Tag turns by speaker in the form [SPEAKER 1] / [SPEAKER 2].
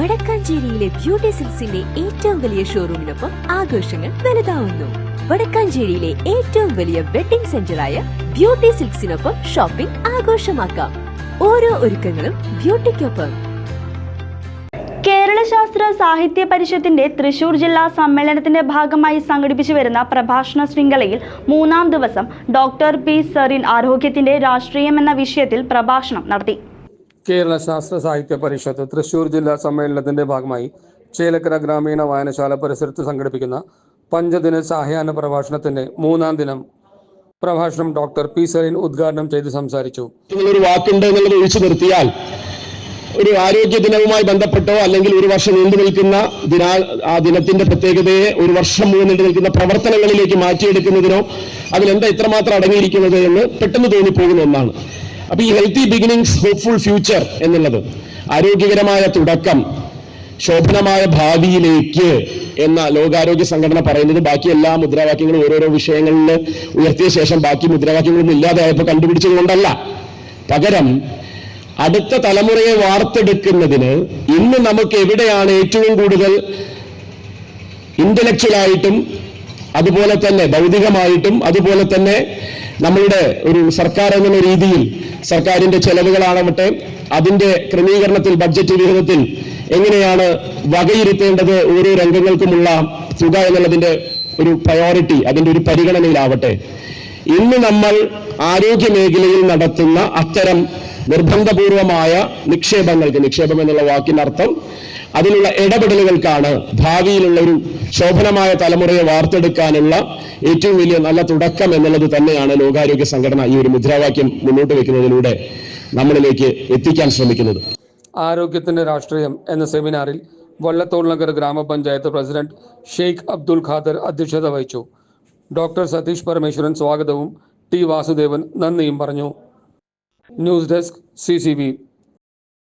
[SPEAKER 1] വടക്കാഞ്ചേരിയിലെ beauty സിൽസിന്റെ ഏറ്റവും വലിയ ഷോറൂമിനൊപ്പം ആഘോഷങ്ങൾ വലുതാവുന്നു. വടക്കാഞ്ചേരിയിലെ ഏറ്റവും വലിയ വെഡിംഗ് സെന്ററായ ബ്യൂട്ടി സിൽക്സിനൊപ്പം ഷോപ്പിംഗ് ആഘോഷമാക്കാം. ഓരോ ഒരുക്കങ്ങളും ബ്യൂട്ടിക്കൊപ്പം.
[SPEAKER 2] കേരള ശാസ്ത്ര സാഹിത്യ പരിഷത്തിന്റെ തൃശൂർ ജില്ലാ സമ്മേളനത്തിന്റെ ഭാഗമായി സംഘടിപ്പിച്ചു വരുന്ന പ്രഭാഷണ ശൃംഖലയിൽ മൂന്നാം ദിവസം ഡോക്ടർ പി സെറിൻ ആരോഗ്യത്തിന്റെ രാഷ്ട്രീയം എന്ന വിഷയത്തിൽ പ്രഭാഷണം നടത്തി.
[SPEAKER 3] കേരള ശാസ്ത്ര സാഹിത്യ പരിഷത്ത് തൃശൂർ ജില്ലാ സമ്മേളനത്തിന്റെ ഭാഗമായി ചേലക്കര ഗ്രാമീണ വായനശാല പരിസരത്ത് സംഘടിപ്പിക്കുന്ന പഞ്ചദിന സാഹിയാന പ്രഭാഷണത്തിന്റെ മൂന്നാം ദിനം പ്രഭാഷണം ഡോക്ടർ പി സരീൻ ഉദ്ഘാടനം ചെയ്ത് സംസാരിച്ചു.
[SPEAKER 4] ഒരു വാക്കുണ്ട് എന്നുള്ളത് ഒഴിച്ചു നിർത്തിയാൽ ഒരു ആരോഗ്യ ദിനവുമായി ബന്ധപ്പെട്ടോ അല്ലെങ്കിൽ ഒരു വർഷം നീണ്ടു നിൽക്കുന്ന ദിനാ ആ ദിനത്തിന്റെ പ്രത്യേകതയെ ഒരു വർഷം മുഴുവൻ നീണ്ടു നിൽക്കുന്ന പ്രവർത്തനങ്ങളിലേക്ക് മാറ്റിയെടുക്കുന്നതിനോ അതിലെന്താ ഇത്രമാത്രം അടങ്ങിയിരിക്കുന്നത് എന്ന് പെട്ടെന്ന് തോന്നിപ്പോകുന്ന ഒന്നാണ്. അപ്പൊ ഈ ഹെൽത്തി ബിഗിനിങ്സ് ഹോപ്പ്ഫുൾ ഫ്യൂച്ചർ എന്നുള്ളത് ആരോഗ്യകരമായ തുടക്കം ശോഭനമായ ഭാവിയിലേക്ക് എന്ന ലോകാരോഗ്യ സംഘടന പറയുന്നത് ബാക്കി എല്ലാ മുദ്രാവാക്യങ്ങളും ഓരോരോ വിഷയങ്ങളിൽ ഉയർത്തിയ ശേഷം ബാക്കി മുദ്രാവാക്യങ്ങളൊന്നും ഇല്ലാതായപ്പോൾ കണ്ടുപിടിച്ചത് കൊണ്ടല്ല. പകരം അടുത്ത തലമുറയെ വാർത്തെടുക്കുന്നതിന് ഇന്ന് നമുക്ക് എവിടെയാണ് ഏറ്റവും കൂടുതൽ ഇന്റലക്ച്വലായിട്ടും അതുപോലെ തന്നെ ഭൗതികമായിട്ടും അതുപോലെ തന്നെ നമ്മളുടെ ഒരു സർക്കാർ എന്ന രീതിയിൽ സർക്കാരിന്റെ ചെലവുകളാണവട്ടെ അതിന്റെ ക്രമീകരണത്തിൽ ബഡ്ജറ്റ് വിഹിതത്തിൽ എങ്ങനെയാണ് വകയിരുത്തേണ്ടത് ഓരോ രംഗങ്ങൾക്കുമുള്ള തുക എന്നുള്ളതിന്റെ ഒരു പ്രയോറിറ്റി അതിന്റെ ഒരു പരിഗണനയിലാവട്ടെ. ഇന്ന് നമ്മൾ ആരോഗ്യ മേഖലയിൽ നടത്തുന്ന അത്തരം നിർബന്ധപൂർവമായ നിക്ഷേപങ്ങൾക്ക് നിക്ഷേപം എന്നുള്ള വാക്കിനർത്ഥം അതിലുള്ള ഇടപെടലുകൾക്കാണ് ഭാവിയിലുള്ള ഒരു ശോഭനമായ തലമുറയെ വാർത്തെടുക്കാനുള്ള ഏറ്റവും വലിയ നല്ല തുടക്കം എന്നുള്ളത് തന്നെയാണ് ലോകാരോഗ്യ സംഘടന ഈ ഒരു മുദ്രാവാക്യം മുന്നോട്ട് വെക്കുന്നതിലൂടെ നമ്മളിലേക്ക് എത്തിക്കാൻ ശ്രമിക്കുന്നത്.
[SPEAKER 3] ആരോഗ്യത്തിന്റെ രാഷ്ട്രീയം എന്ന സെമിനാറിൽ വള്ളത്തോൾ നഗർ ഗ്രാമപഞ്ചായത്ത് പ്രസിഡന്റ് ഷെയ്ഖ് അബ്ദുൽ ഖാദർ അധ്യക്ഷത വഹിച്ചു. ഡോക്ടർ സതീഷ് പരമേശ്വരൻ സ്വാഗതവും ടി വാസുദേവൻ നന്ദിയും പറഞ്ഞു. News desk C